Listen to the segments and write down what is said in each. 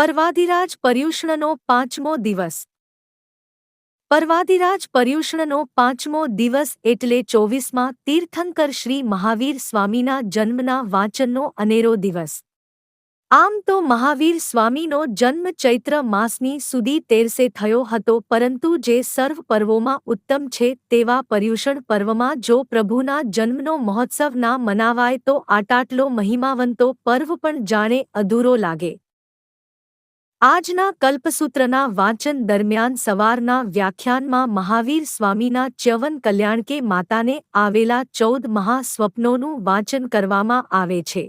પર્વાધિરાજ પર્યુષણનો પાંચમો દિવસ. પર્વાધિરાજ પર્યુષણનો પાંચમો દિવસ એટલે ચોવીસમાં તીર્થંકર શ્રી મહાવીર સ્વામીના જન્મના વાંચનનો અનેરો દિવસ. આમ તો મહાવીર સ્વામીનો જન્મ ચૈત્ર માસની સુધી તેરસે થયો હતો પરંતુ જે સર્વ પર્વોમાં ઉત્તમ છે તેવા પર્યુષણ પર્વમાં જો પ્રભુના જન્મનો મહોત્સવ ના મનાવાય તો આટાટલો મહિમાવંતો પર્વ પણ જાણે અધૂરો લાગે. આજના કલ્પસૂત્રના વાંચન દરમિયાન સવારના વ્યાખ્યાનમાં મહાવીર સ્વામીના ચ્યવન કલ્યાણકે માતાને આવેલા ચૌદ મહાસ્વપ્નોનું વાંચન કરવામાં આવે છે.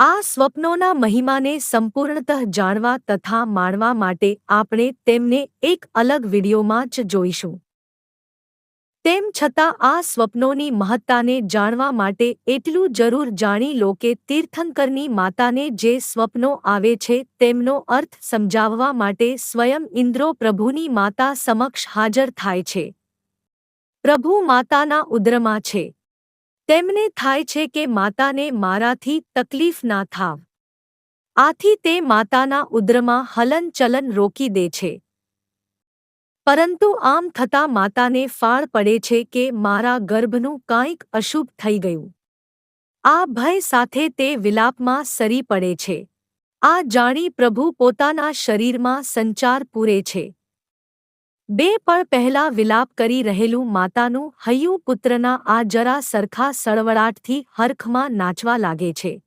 આ સ્વપ્નોના મહિમાને સંપૂર્ણતઃ જાણવા તથા માણવા માટે આપણે તેમને એક અલગ વિડીયોમાં જ જોઈશું. તેમ છતાં આ સ્વપ્નોની મહત્તાને જાણવા માટે એટલું જરૂર જાણી લો કે તીર્થંકરની માતાને જે સ્વપ્નો આવે છે તેમનો અર્થ સમજાવવા માટે સ્વયં ઇન્દ્રો પ્રભુની માતા સમક્ષ હાજર થાય છે. પ્રભુ માતાના ઉદ્રમાં છે. તેમને થાય છે કે માતાને મારાથી તકલીફ ના થાવ. આથી તે માતાના ઉદ્રમાં હલનચલન રોકી દે છે. પરંતુ આમ થતાં માતાને ફાળ પડે છે કે મારા ગર્ભનું કાંઈક અશુભ થઈ ગયું. આ ભય સાથે તે વિલાપમાં સરી પડે છે. આ જાણી પ્રભુ પોતાના શરીરમાં સંચાર પૂરે છે. બે પળ પહેલા વિલાપ કરી રહેલું માતાનું હૈયું પુત્રના આ જરા સરખા સળવળાટથી હરખમાં નાચવા લાગે છે.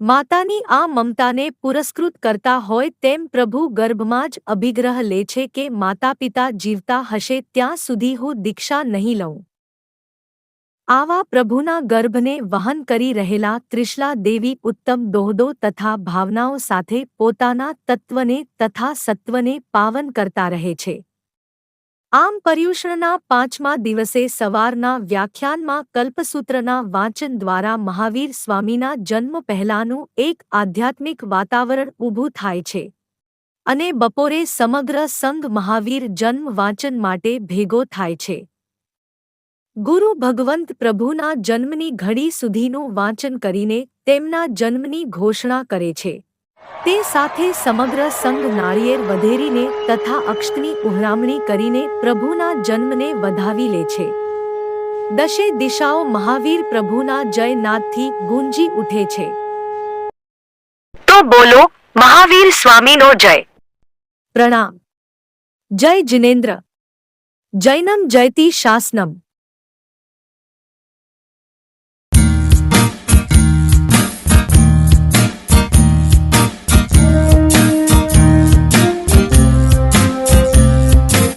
માતાની આ મમતાને પુરસ્કૃત કરતા હોય તેમ પ્રભુ ગર્ભમાં જ અભિગ્રહ લે છે કે માતાપિતા જીવતા હશે ત્યાં સુધી હું દીક્ષા નહીં લઉં. આવા પ્રભુના ગર્ભને વહન કરી રહેલા ત્રિશલા દેવી ઉત્તમ દોહદો તથા ભાવનાઓ સાથે પોતાના તત્વને તથા સત્વને પાવન કરતા રહે છે. આમ પર્યુષણના પાંચમા દિવસે સવારના વ્યાખ્યાનમાં કલ્પસૂત્રના વાંચન દ્વારા મહાવીર સ્વામીના જન્મ પહેલાંનું એક આધ્યાત્મિક વાતાવરણ ઊભું થાય છે. અને બપોરે સમગ્ર સંઘ મહાવીર જન્મ વાંચન માટે ભેગો થાય છે. ગુરુ ભગવંત પ્રભુના જન્મની ઘડી સુધીનું વાંચન કરીને તેમના જન્મની ઘોષણા કરે છે. તે સાથે સમગ્ર સંઘ નાળિયેર વધેરીને તથા અક્ષતની ઉહરામણી કરીને પ્રભુના જન્મને વધાવી લે છે. દશે દિશાઓ મહાવીર પ્રભુના જયનાથથી ગુંજી ઉઠે છે. તો બોલો મહાવીર સ્વામીનો જય. પ્રણામ. જય જિનેન્દ્ર. જૈનમ જયતી શાસનમ.